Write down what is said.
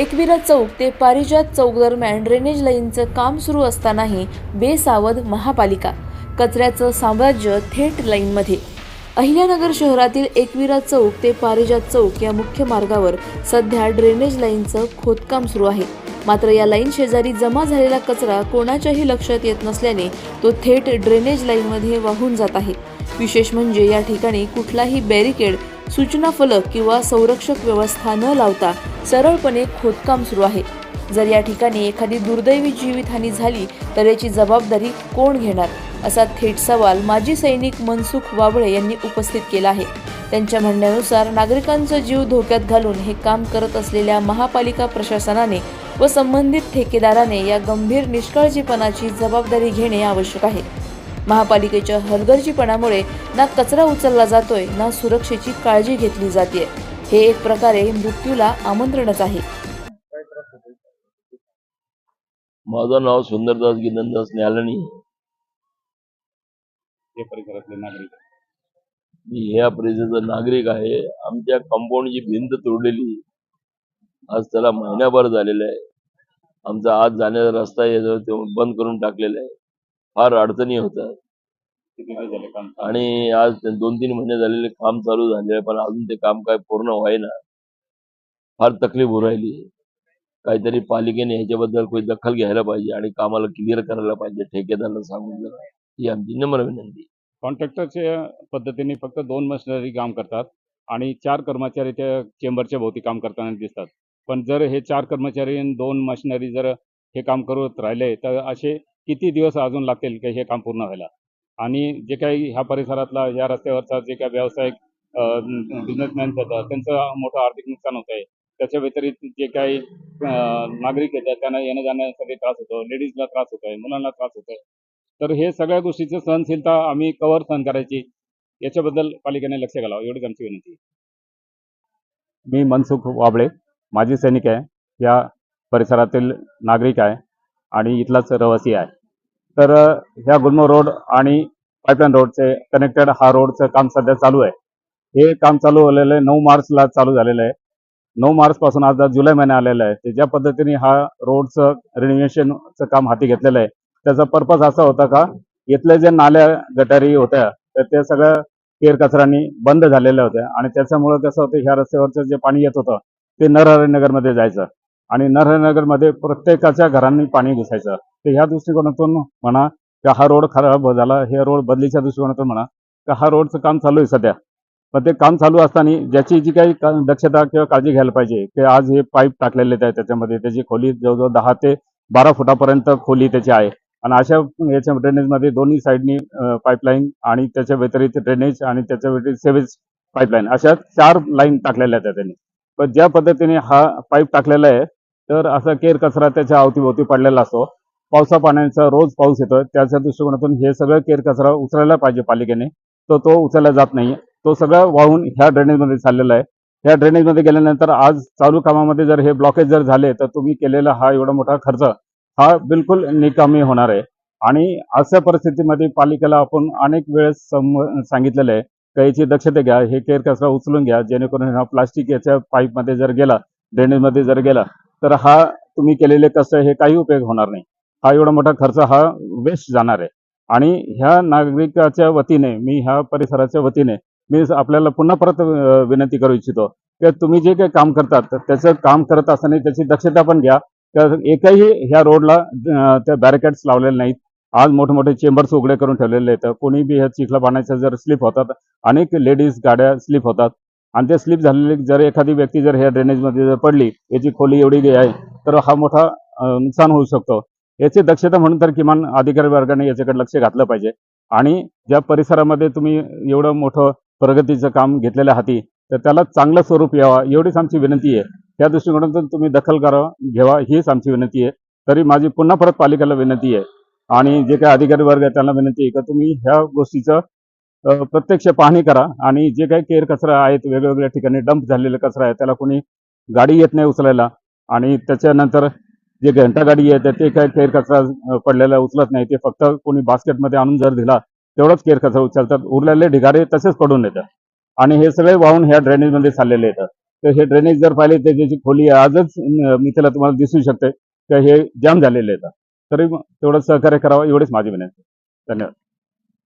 एकविरा चौक ते पारिजात चौक दरम्यान ड्रेनेज लाईनचं काम सुरू असतानाही बेसावध महापालिका कचऱ्याचं साम्राज्य थेट लाईनमध्ये. अहिल्यानगर शहरातील एकविरा चौक ते पारिजात चौक या मुख्य मार्गावर सध्या ड्रेनेज लाईनचं खोदकाम सुरू आहे. मात्र या लाईन शेजारी जमा झालेला कचरा कोणाच्याही लक्षात येत नसल्याने तो थेट ड्रेनेज लाईनमध्ये वाहून जात आहे. विशेष म्हणजे या ठिकाणी कुठलाही बॅरिकेड सूचना फलक किंवा संरक्षक व्यवस्था न लावता सरळपणे खोदकाम सुरू आहे. जर या ठिकाणी एखादी दुर्दैवी जीवितहानी झाली तर याची जबाबदारी कोण घेणार? असा थेट सवाल माजी सैनिक मनसुख वाबळे यांनी उपस्थित केला आहे. त्यांच्या म्हणण्यानुसार नागरिकांचा जीव धोक्यात घालून हे काम करत असलेल्या महापालिका प्रशासनाने व संबंधित ठेकेदाराने या गंभीर निष्काळजीपणाची जबाबदारी घेणे आवश्यक आहे. महापालिकेच्या हलगर्जीपणामुळे ना कचरा उचलला जातोय ना सुरक्षेची काळजी घेतली जाते हे एक प्रकारे मृत्यूला आमंत्रणच आहे. माझं नाव सुंदरदास गिनंदास न्यालणी या परिसरातले नागरिक. मी ह्या परिसराचा नागरिक आहे. आमच्या कंपाऊंडची भिंत तोडलेली. आज त्याला महिनाभर झालेला आहे. आमचा आज जाण्याचा रस्ता बंद करून टाकलेला आहे. फार अडचणी होतात आणि आज दोन तीन महिने झालेले काम चालू झाले पण अजून ते काम काय पूर्ण व्हायना फार तकलीफ होऊ राहिली. काहीतरी पालिकेने ह्याच्याबद्दल काही दखल घ्यायला पाहिजे आणि कामाला क्लिअर करायला पाहिजे ठेकेदाराला सांगून. ही आमची नम्र विनंती. कॉन्ट्रॅक्टरच्या पद्धतीने फक्त दोन मशिनरी काम करतात आणि चार कर्मचारी त्या चेंबरच्या भोवती काम करताना दिसतात. पण जर हे चार कर्मचारी आणि दोन मशिनरी जर हे काम करत राहिले तर असे किती दिवस अजून लागतील की हे काम पूर्ण व्हायला? आणि जे काही ह्या परिसरातला या रस्त्यावरचा जे काही व्यावसायिक बिझनेसमॅन होतात त्यांचं मोठं आर्थिक नुकसान होत आहे त्याच्या व्यतिरिक्त जे काही नागरिक येतात त्यांना येणं जाण्यासाठी त्रास होतो लेडीजला त्रास होत आहे मुलांना त्रास होत आहे तर हे सगळ्या गोष्टीचं सहनशीलता आम्ही कवर सहन करायची याच्याबद्दल पालिकेने लक्ष घालावं एवढीच आमची विनंती. मी मनसुख वाबळे माजी सैनिक आहे या परिसरातील नागरिक आहे. आणि इथलाच रहिवासी आहे. तर ह्या गुलमो रोड आणि पाईपलाईन रोडचे कनेक्टेड हा रोडचं काम सध्या चालू आहे. हे काम चालू झालेलं आहे नऊ मार्चला चालू झालेलं आहे. नऊ मार्च पासून आज जुलै महिना आलेला आहे. ते ज्या पद्धतीने हा रोडचं रिनोव्हेशनचं काम हाती घेतलेलं आहे त्याचा पर्पज असा होता का इथले जे नाल्या गटारी होत्या तर त्या सगळ्या केर कचऱ्यांनी बंद झालेल्या होत्या. आणि त्याच्यामुळं कसं होतं ह्या रस्त्यावरचं जे पाणी येत होतं ते नरहरिनगरमध्ये जायचं. आणि नरहरिनगरमध्ये प्रत्येकाच्या घरांनी पाणी घुसायचं. तर ह्या दृष्टिकोनातून म्हणा का हा रोड खराब झाला हे रोड बदलीच्या दृष्टिकोनातून म्हणा का हा रोडचं काम चालू आहे सध्या? पण ते काम चालू असताना ज्याची जी काही दक्षता किंवा काळजी घ्यायला पाहिजे की आज हे पाईप टाकलेले आहेत त्याच्यामध्ये त्याची खोली जवळजवळ दहा ते बारा फुटापर्यंत खोली त्याची आहे. आणि अशा याच्या ड्रेनेजमध्ये दोन्ही साईडनी पाईपलाईन आणि त्याच्या व्यतिरिक्त ड्रेनेज आणि त्याच्या व्यतिरिक्त सेवेज पाईपलाईन अशा चार लाईन टाकलेल्या आहेत त्यांनी. पण ज्या पद्धतीने हा पाईप टाकलेला आहे तर असा केर कचरा त्याच्या अवतीभोवती पडलेला असतो. पावसा पाण्याचा रोज पाऊस येतो त्याच्या दृष्टिकोनातून हे सगळं केर कचरा उचलायला पाहिजे पालिकेने. तर तो उचलला जात नाही. तो सगळा वाहून ह्या ड्रेनेजमध्ये चाललेला आहे. ह्या ड्रेनेजमध्ये गेल्यानंतर आज चालू कामामध्ये जर हे ब्लॉकेज जर झाले तर तुम्ही केलेला हा एवढा मोठा खर्च हा बिलकुल निकामी होणार आहे. आणि अशा परिस्थितीमध्ये पालिकेला आपण अनेक वेळेस सम सांगितलेलं आहे. का याची दक्षता घ्या हे केर कचरा उचलून घ्या जेणेकरून हा प्लास्टिक याच्या पाईपमध्ये जर गेला ड्रेनेजमध्ये जर गेला तर हा तुम्ही केलेले कष्ट हे काही उपयोग होणार नाही. हा एवढा मोठा खर्च हा वेस्ट जाणार आहे. आणि ह्या नागरिकाच्या वतीने मी ह्या परिसराच्या वतीने मी आपल्याला पुन्हा परत विनंती करू इच्छितो की तुम्ही जे काही काम करतात त्याचं काम करत असताना त्याची दक्षता पण घ्या. तर एकही ह्या रोडला त्या बॅरिकेड्स लावलेले नाहीत. आज मोठे मोठे चेंबर्स उघडे करून ठेवलेले आहेत. कोणी बी ह्या चिखला पाण्याचा जर स्लिप होतात अनेक लेडीज गाड्या स्लिप होतात. आणि ते स्लिप झालेली जर एखादी व्यक्ती जर ह्या ड्रेनेजमध्ये जर पडली याची खोली एवढी आहे तर हा मोठा नुकसान होऊ शकतो. याची दक्षता म्हणून तर किमान अधिकारी वर्गाने याच्याकडे लक्ष घातलं पाहिजे. आणि ज्या परिसरामध्ये तुम्ही एवढं मोठं प्रगतीचं काम घेतलेल्या हाती तर त्याला चांगलं स्वरूप यावा एवढीच आमची विनंती आहे. त्या दृष्टिकोनातून तुम्ही दखल करा घ्यावा हीच आमची विनंती आहे. तरी माझी पुन्हा परत पालिकेला विनंती आहे. आणि जे काही अधिकारी वर्ग आहे त्यांना विनंती आहे का तुम्ही ह्या गोष्टीचं प्रत्यक्ष पाहणी करा आणि जे काही केर कचरा आहेत वेगवेगळ्या ठिकाणी डंप झालेला कचरा आहे त्याला कोणी गाडी येत नाही उचलायला आणि त्याच्यानंतर जे घंटा गाडी येते ते काय केर कचरा पडलेला उचलत नाही ते फक्त कोणी बास्केटमध्ये आणून जर दिला तेवढंच केर कचरा उचलतात. उरलेले ढिगारे तसेच पडून येतात. आणि हे सगळे वाहून ह्या ड्रेनेजमध्ये चाललेले येतात. तर हे ड्रेनेज जर पाहिले तर त्याची खोली आजच मी त्याला तुम्हाला दिसू शकते. तर हे जाम झालेले आहेत तरी तेवढंच तेवढं सहकार्य करावं एवढीच माझी विनंती. धन्यवाद.